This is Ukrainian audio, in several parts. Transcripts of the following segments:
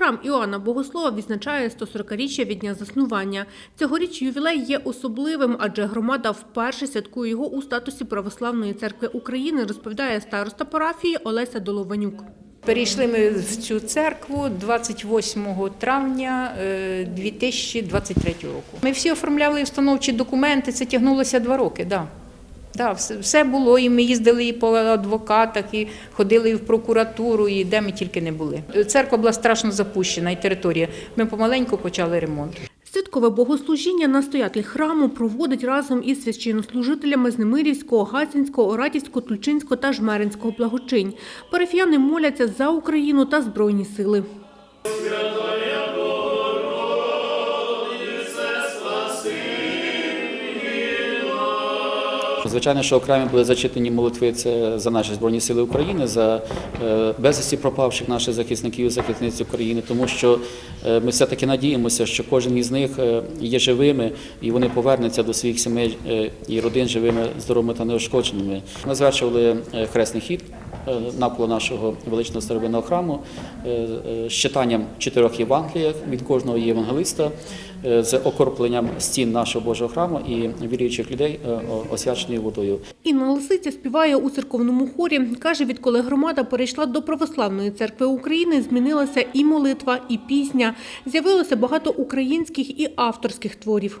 Храм Іоанна Богослова відзначає 140-річчя від дня заснування. Цьогоріч ювілей є особливим, адже громада вперше святкує його у статусі Православної церкви України, розповідає староста парафії Олеся Долованюк. Перейшли ми в цю церкву 28 травня е, 2023 року. Ми всі оформляли установчі документи, це тягнулося два роки. Да. Да, все, все було, і ми їздили і по адвокатах, і ходили і в прокуратуру, і де ми тільки не були. Церква була страшно запущена, і територія. Ми помаленьку почали ремонт. Святкове богослужіння настоятель храму проводить разом із священнослужителями з Немирівського, Гацінського, Оратівського, Тульчинського та Жмеринського благочинь. Парафіяни моляться за Україну та Збройні сили. Звичайно, що окремі були зачитані молитви це за наші збройні сили України, за е, безвісті пропавших наших захисників і захисниць України, тому що е, ми все-таки надіємося, що кожен із них е, є живими і вони повернуться до своїх сімей і родин живими, здоровими та неушкодженими. Ми завершували е, хресний хід навколо нашого величного старовинного храму е, е, з читанням чотирьох Євангеліях від кожного євангелиста, е, з окропленням стін нашого Божого храму і віруючих людей е, освяченою водою. Інна Лисиця співає у церковному хорі. Каже, відколи громада перейшла до Православної церкви України, змінилася і молитва, і пісня. З'явилося багато українських і авторських творів.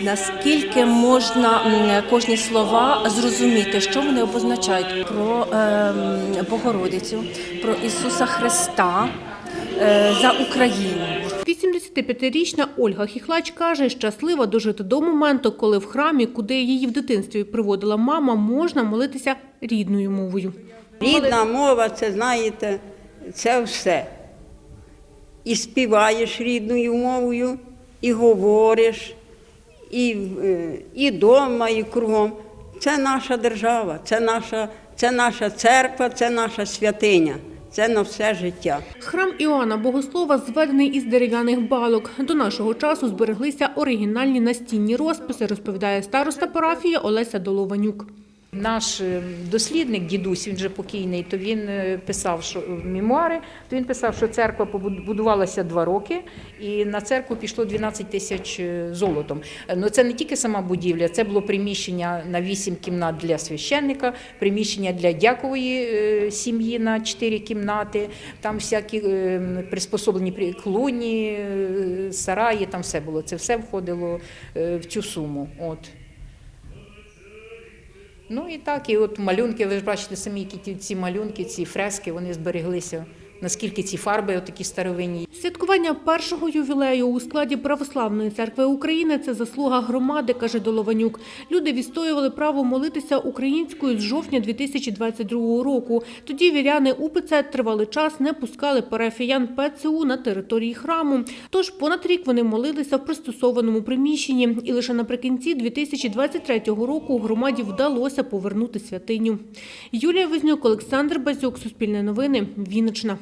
наскільки можна кожні слова зрозуміти, що вони обозначають про ем, Богородицю, про Ісуса Христа е, за Україну. 85-річна Ольга Хіхлач каже, щаслива дожити до моменту, коли в храмі, куди її в дитинстві приводила мама, можна молитися рідною мовою. Рідна мова, це знаєте, це все. І співаєш рідною мовою, і говориш, і, е, і дома, і кругом. Це наша держава, це наша, це наша церква, це наша святиня, це на все життя. Храм Іоанна Богослова зведений із дерев'яних балок. До нашого часу збереглися оригінальні настінні розписи, розповідає староста парафії Олеся Долованюк. Наш е, дослідник, дідусь, він вже покійний, то він е, писав, що в мемуари, то він писав, що церква побуд- будувалася два роки, і на церкву пішло 12 тисяч е, золотом. Е, Ну це не тільки сама будівля, це було приміщення на 8 кімнат для священника, приміщення для дякової е, сім'ї на 4 кімнати, там всякі е, приспособлені при- клуні, е, сараї, там все було. Це все входило е, в цю суму. От. Ну і так, і от малюнки, ви ж бачите самі, які ці малюнки, ці фрески, вони збереглися. Наскільки ці фарби, отакі старовинні. Святкування першого ювілею у складі Православної церкви України це заслуга громади, каже Долованюк. Люди відстоювали право молитися українською з жовтня 2022 року. Тоді віряни УПЦ тривалий час не пускали парафіян ПЦУ на території храму. Тож понад рік вони молилися в пристосованому приміщенні. І лише наприкінці 2023 року громаді вдалося повернути святиню. Юлія Визнюк, Олександр Базюк, Суспільне новини, Вінниччина.